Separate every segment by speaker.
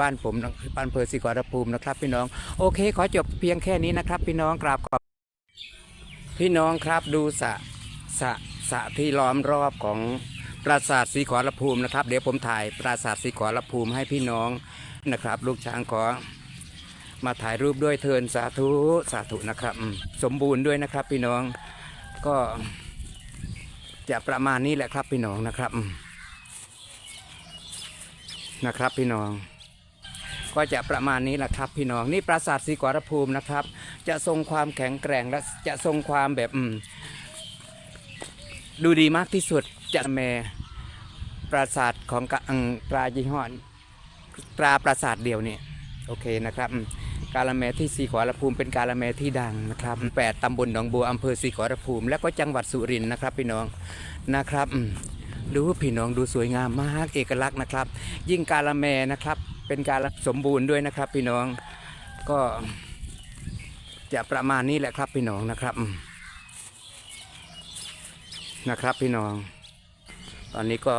Speaker 1: บ้านผมบ้านอำเพอศรีขอรภูมินะครับ พี่น้องโอเค ขอจบเพียงแค่นี้นะครับ พี่น้องกราบขอบพี่น้องครับดูสระสระสะที่ล้อมรอบของปราสาทศรีขอรภูมินะครับ เดี๋ยวผมถ่ายปราสาทศรีขอรภูมิให้พี่น้องนะครับ ลูกช้างขอมาถ่ายรูปด้วยเทินสาธุสาธุนะครับ สมบูรณ์ด้วยนะครับ พี่น้องก็จะประมาณนี้แหละครับพี่น้องนะครับนะครับพี่น้อง ก็จะประมาณนี้แหละครับ พี่น้องนี่ปราสาทศรีขอรภูมินะครับ จะทรงความแข็งแกร่งและจะทรงความแบบดูดีมากที่สุดจะแมปราสาทของกะอังปลายี่ห้อปลาปราสาทเดียวเนี่ยโอเคนะครับกาละแมที่ศรีขอรภูมิเป็นกาละแมที่ดังนะครับแปดตำบลหนองบัวอำเภอศรีขอรภูมิ และก็จังหวัดสุรินทร์นะครับพี่น้องนะครับดูพี่น้องดูสวยงามมากเอกลักษณ์นะครับ ยิ่งกาละแมนะครับ เป็นการสมบูรณ์ด้วยนะครับ พี่น้องก็จะประมาณนี้แหละครับพี่น้องนะครับ นะครับพี่น้อง ตอนนี้ก็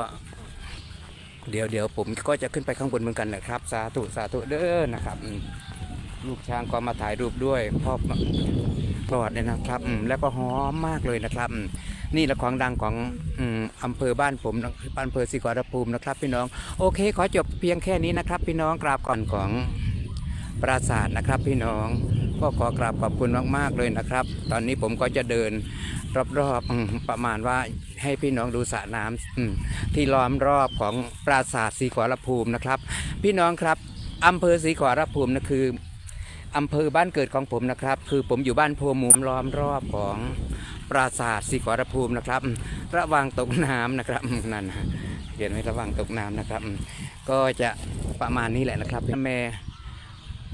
Speaker 1: เดี๋ยวเดี๋ยวผมก็จะขึ้นไปข้างบนเหมือนกันนะครับ สาธุสาธุเด้อนะครับลูกช้างก็มาถ่ายรูปด้วยพ่อปลอดเลยนะครับ แล้วก็หอมมากเลยนะครับ นี่แหละของดังของอำเภอบ้านผมบ้านอำเภอศรีขอรภูมินะครับพี่น้องโอเค ขอจบเพียงแค่นี้นะครับ พี่น้องกราบก่อนของปราสาทนะครับ พี่น้องก็ขอกราบขอบคุณมากๆเลยนะครับ ตอนนี้ผมก็จะเดินรอบๆประมาณว่าให้พี่น้องดูสระน้ำที่ล้อมรอบของปราสาทศรีขอรภูมินะครับ พี่น้องครับอำเภอศรีขอรภูมินะคืออำเภอบ้านเกิดของผมนะครับ คือผมอยู่บ้านโพหมูล้อมรอบของ ปราสาทศรีขอรภูมินะครับ ระวังตกน้ำนะครับนั่นนะเขียนไว้ระวังตกน้ำนะครับ ก็จะประมาณนี้แหละนะครับแม่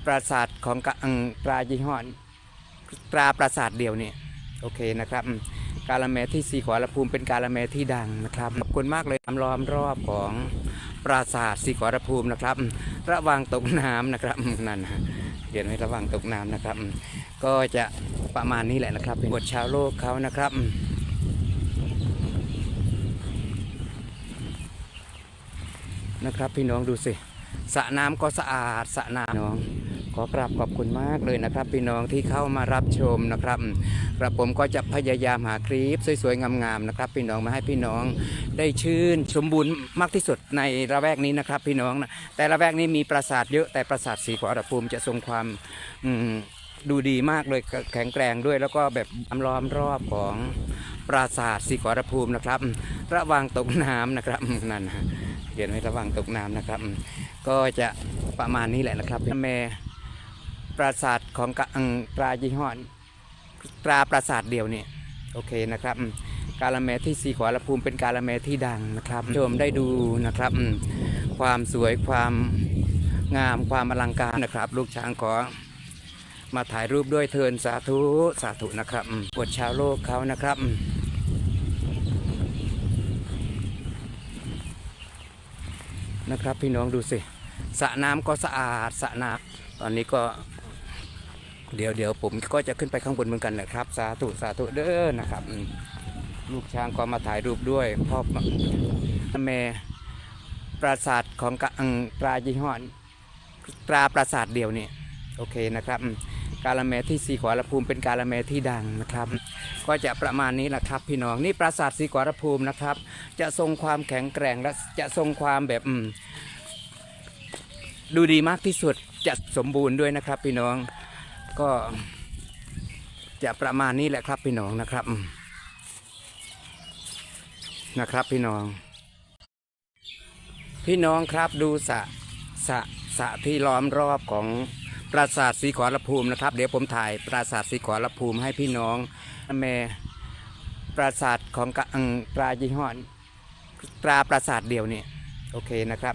Speaker 1: ปราสาทของกะงปลายี่ห้อปลาปราสาทเดียวนี่โอเคนะครับกาละแมที่สีขอรภูมิเป็นกาละแมที่ดังนะครับขอบคุณมากเลยตามล้อมรอบของปราสาทสีขอรภูมินะครับ ระวังตกน้ำนะครับนั่นนะเขียนไว้ระวังตกน้ำนะครับ ก็จะ ประมาณนี้แหละนะครับ เป็นบทชาวโลกเขานะครับนะครับ พี่น้องดูสิสระน้ำก็สะอาดสระน้ำน้อง ขอกราบขอบคุณมากเลยนะครับ พี่น้องที่เข้ามารับชมนะครับกระผมก็จะพยายามหาคลิปสวยๆงามๆนะครับ พี่น้องมาให้พี่น้องได้ชื่นสมบูรณ์มากที่สุดในระแวกนี้นะครับ พี่น้องนะแต่ระแวกนี้มีปราสาทเยอะแต่ปราสาทสีขวรภูมิจะทรงความอืม ดูดีมากเลยแข็งแกร่งด้วย แล้วก็แบบล้อมรอบของปราสาทสีขวรภูมินะครับ ระวังตกน้ำนะครับนั่นเขียนไว้ระวังตกน้ำนะครับ ก็จะประมาณนี้แหละนะครับแม่ปราสาทของกะงปลายี่ห้อปลาปราสาทเดียวเนี่ยโอเคนะครับ กาละแมที่สีขวารภูมิเป็นกาละแมที่ดังนะครับชมได้ดูนะครับ ความสวยความงามความอลังการนะครับ ลูกช้างขอ มาถ่ายรูปด้วยเทินสาธุสาธุนะครับอืมอวดชาวโลกเขานะครับนะครับพี่น้องดูสิสระน้ำก็สะอาดสระน้ำตอนนี้ก็เดี๋ยวเดี๋ยวผมก็จะขึ้นไปข้างบนเหมือนกันนะครับ สาธุสาธุเด้อนะครับ ลูกช้างก็มาถ่ายรูปด้วยพ่อแม่ปราสาทของกะอังปลายี่ห้อปลาปราสาทเดียวนี่โอเคนะครับ กาละแมที่สีขวารภูมิเป็นกาละแมที่ดังนะครับ ก็จะประมาณนี้แหละครับพี่น้องนี่ปราสาทสีขวารภูมินะครับ จะทรงความแข็งแกร่งและจะทรงความแบบดูดีมากที่สุดจะสมบูรณ์ด้วยนะครับ พี่น้องก็จะประมาณนี้แหละครับพี่น้องนะครับนะครับพี่น้อง พี่น้องครับดูสะสระสระที่ล้อมรอบของ ปราสาทสีขอรภูมินะครับ เดี๋ยวผมถ่ายปราสาทสีขอรภูมิให้พี่น้องแม่ปราสาทของกะอังปลายี่ห้อปลาปราสาทเดียวเนี่ยโอเคนะครับ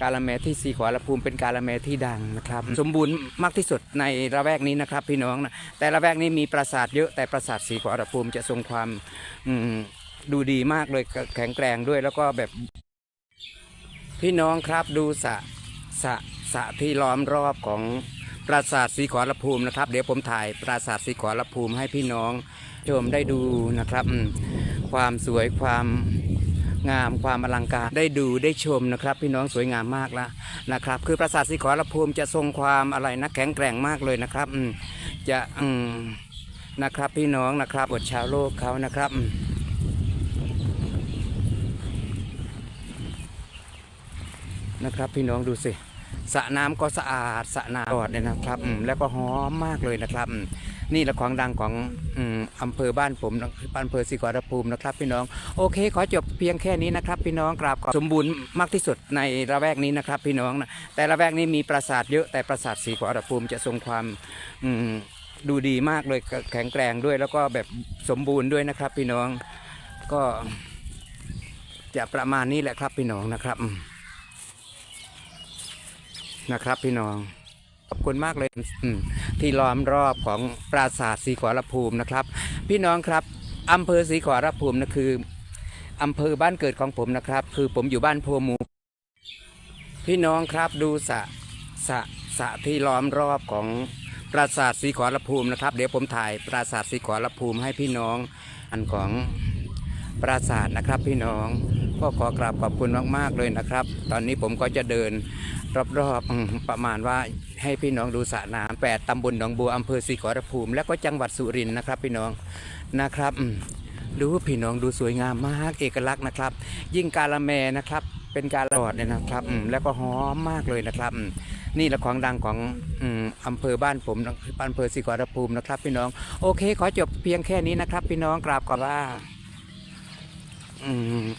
Speaker 1: กาละแมที่สีขวรภูมิเป็นกาละแมที่ดังนะครับ สมบูรณ์มากที่สุดในระแวกนี้นะครับ พี่น้องนะแต่ระแวกนี้มีปราสาทเยอะแต่ปราสาทสีขวรภูมิจะทรงความอดูดีมากเลยแข็งแกร่งด้วยแล้วก็แบบพี่น้องครับดูสะสระสระที่ล้อมรอบของ ปราสาทสีขอรภูมินะครับ เดี๋ยวผมถ่ายปราสาทสีขอรภูมิให้พี่น้องชมได้ดูนะครับความสวยความงามความอลังการได้ดูได้ชมนะครับ พี่น้องสวยงามมากแล้วนะครับ คือปราสาทสีขอรภูมิจะทรงความอะไรนะแข็งแกร่งมากเลยนะครับจะนะครับพี่น้องนะครับอดชาวโลกเขานะครับนะครับพี่น้องดูสิ สระน้ำก็สะอาดสระน้ำตลอดเลยนะครับแล้วก็หอมมากเลยนะครับ นี่ละของดังของอืมอำเภอบ้านผมนอำเภอศรีขรภูมินะครับพี่น้องโอเค ขอจบเพียงแค่นี้นะครับ พี่น้องกราบขอบสมบูรณ์มากที่สุดในระแวกนี้นะครับ พี่น้องนะแต่ละแวกนี้มีปราสาทเยอะแต่ปราสาทศรีขรภูมิจะทรงความดูดีมากเลยแข็งแกร่งด้วย แล้วก็แบบสมบูรณ์ด้วยนะครับ พี่น้องก็จะประมาณนี้แหละครับพี่น้องนะครับ นะครับพี่น้อง ขอบคุณมากเลยที่ล้อมรอบของปราสาทศรีขอรภูมินะครับ พี่น้องครับอำเภอศรีขอรภูมินะคืออำเภอบ้านเกิดของผมนะครับ คือผมอยู่บ้านโพมู พี่น้องครับดูสระสระสะที่ล้อมรอบของปราสาทศรีขอรภูมินะครับ เดี๋ยวผมถ่ายปราสาทศรีขอรภูมิให้พี่น้องอันของปราสาทนะครับพี่น้อง ก็ขอกราบขอบคุณมากๆเลยนะครับ ตอนนี้ผมก็จะเดินรอบๆประมาณว่าให้พี่น้องดูสระน้ำแปดตำบลหนองบัวอำเภอศรีขอรภูมิ และก็จังหวัดสุรินทร์นะครับ พี่น้องนะครับดูพี่น้องดูสวยงามมากเอกลักษณ์นะครับ ยิ่งกาละแมนะครับเป็นการลอดเนี่ยนะครับแล้วก็หอมมากเลยนะครับ นี่ละของดังของอืมอำเภอบ้านผมอำเภอศรีขอรภูมินะครับ พี่น้อง โอเค ขอจบเพียงแค่นี้นะครับ พี่น้องกราบก่อนว่า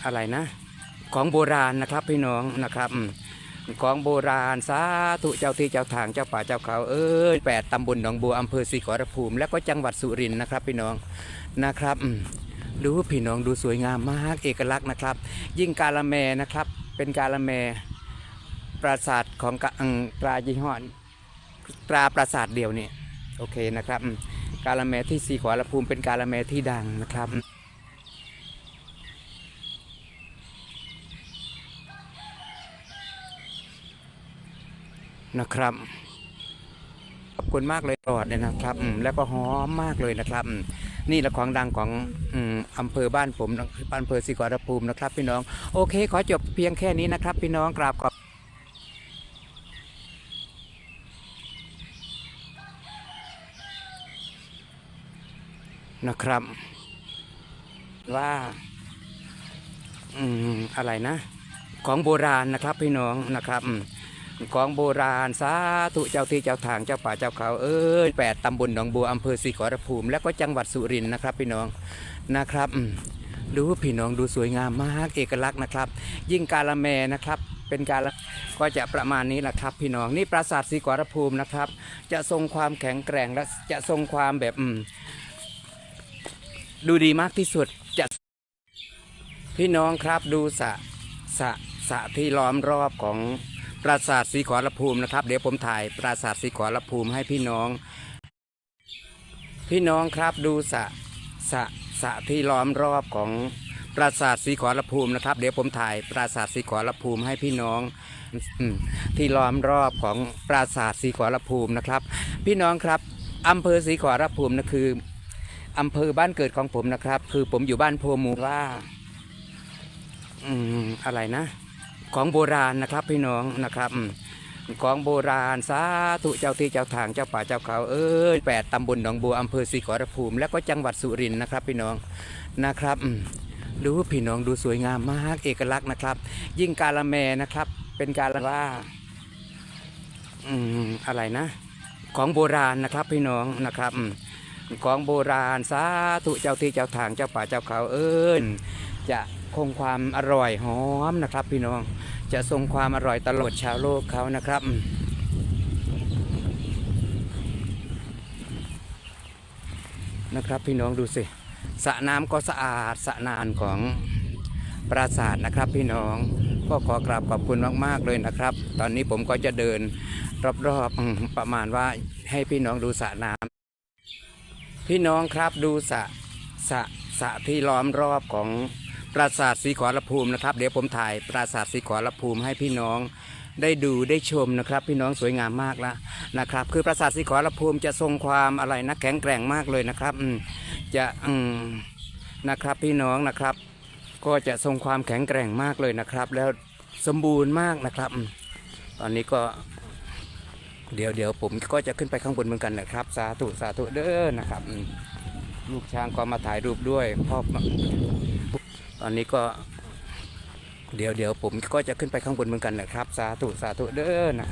Speaker 1: อะไรนะ ของโบราณนะครับพี่น้องนะครับของโบราณสาธุเจ้าที่เจ้าทางเจ้าป่าเจ้าเขาเอ้ยแปดตำบลหนองบัวอำเภอศรีขอรภูมิ และก็จังหวัดสุรินทร์นะครับพี่น้องนะครับดูพี่น้องดูสวยงามมากเอกลักษณ์นะครับ ยิ่งกาละแมนะครับ เป็นกาละแมปราสาทของกะอืมปลายี่ห้อปลาปราสาทเดียวเนี่ยโอเคนะครับ กาละแมที่ศรีขอรภูมิเป็นกาละแมที่ดังนะครับ นะครับ ขอบคุณมากเลยตลอดเลยนะครับแล้วก็หอมมากเลยนะครับ นี่ละของดังของอำเภอบ้านผมอำเภอศรีขอรภูมินะครับ พี่น้องโอเค ขอจบเพียงแค่นี้นะครับ พี่น้องกราบขอบนะครับ ว่าอืมอะไรนะ ของโบราณนะครับพี่น้องนะครับ ของโบราณสาธุเจ้าที่เจ้าทางเจ้าป่าเจ้าเขาเอ้ยแปดตำบลหนองบัวอำเภอศรีขอรภูมิ และก็จังหวัดสุรินทร์นะครับพี่น้องนะครับดูพี่น้องดูสวยงามมากเอกลักษณ์นะครับ ยิ่งกาละแมนะครับเป็นการลก็จะประมาณนี้แหละครับพี่น้องนี่ปราสาทศรีขอรภูมินะครับ จะทรงความแข็งแกร่งและจะทรงความแบบดูดีมากที่สุดจะพี่น้องครับดูสะสระสระที่ล้อมรอบของ ปราสาทศรีขอรภูมินะครับ เดี๋ยวผมถ่ายปราสาทศรีขอรภูมิให้พี่น้อง พี่น้องครับดูสระสะสะที่ล้อมรอบของปราสาทศรีขอรภูมินะครับ เดี๋ยวผมถ่ายปราสาทศรีขอรภูมิให้พี่น้องที่ล้อมรอบของปราสาทศรีขอรภูมินะครับ พี่น้องครับอำเภอศรีขอรภูมินะคืออำเภอบ้านเกิดของผมนะครับ คือผมอยู่บ้านโพมูว่า อืมอะไรนะ ของโบราณนะครับพี่น้องนะครับของโบราณสาธุเจ้าที่เจ้าทางเจ้าป่าเจ้าเขาเอ้ยแปดตำบลหนองบัวอำเภอศรีขอรภูมิและก็จังหวัดสุรินทร์นะครับพี่น้องนะครับดูพี่น้องดูสวยงามมากเอกลักษณ์นะครับ ยิ่งกาละแมนะครับ เป็นการลว่าอืมอะไรนะ ของโบราณนะครับพี่น้องนะครับของโบราณสาธุเจ้าที่เจ้าทางเจ้าป่าเจ้าเขาเอ้ยจะ คงความอร่อยหอมนะครับ พี่น้องจะทรงความอร่อยตลอดชาวโลกเขานะครับนะครับ พี่น้องดูสิสระน้ำก็สะอาดสระนานของปราสาทนะครับ พี่น้องก็ขอกราบขอบคุณมากๆเลยนะครับ ตอนนี้ผมก็จะเดินรอบๆประมาณว่าให้พี่น้องดูสระน้ำพี่น้องครับดูสระสระสระที่ล้อมรอบของ ปราสาทสีขอรภูมินะครับ เดี๋ยวผมถ่ายปราสาทสีขอรภูมิให้พี่น้องได้ดูได้ชมนะครับ พี่น้องสวยงามมากละนะครับ คือปราสาทสีขอรภูมิจะทรงความอะไรนะแข็งแกร่งมากเลยนะครับจะนะครับพี่น้องนะครับ ก็จะทรงความแข็งแกร่งมากเลยนะครับ แล้วสมบูรณ์มากนะครับ ตอนนี้ก็เดี๋ยวเดี๋ยวผมก็จะขึ้นไปข้างบนเหมือนกันนะครับ สาธุสาธุเด้อนะครับ ลูกช้างก็มาถ่ายรูปด้วยพ่อ อนนี้ก็ เดี๋ยวเดี๋ยวผมก็จะขึ้นไปข้างบนเหมือนกันนะครับ สาธุสาธุเด้อนะครับ